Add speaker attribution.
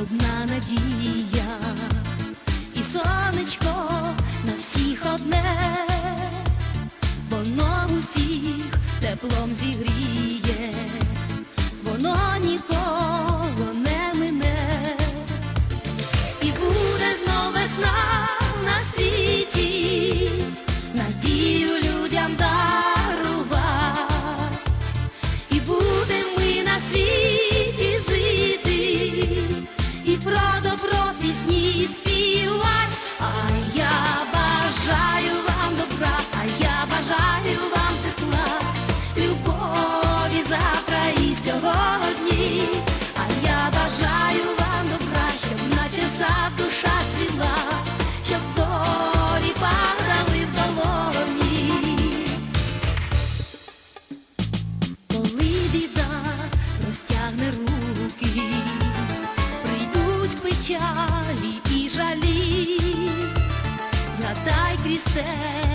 Speaker 1: одна надія, і сонечко на всіх одне, воно усіх теплом зігріє, воно нікого не мине. І любові завтра і сьогодні, а я бажаю вам добра, щоб наче за душа світла, щоб зорі падали в долоні. Коли біда розтягне руки, прийдуть печалі і жалі, задай крізь себе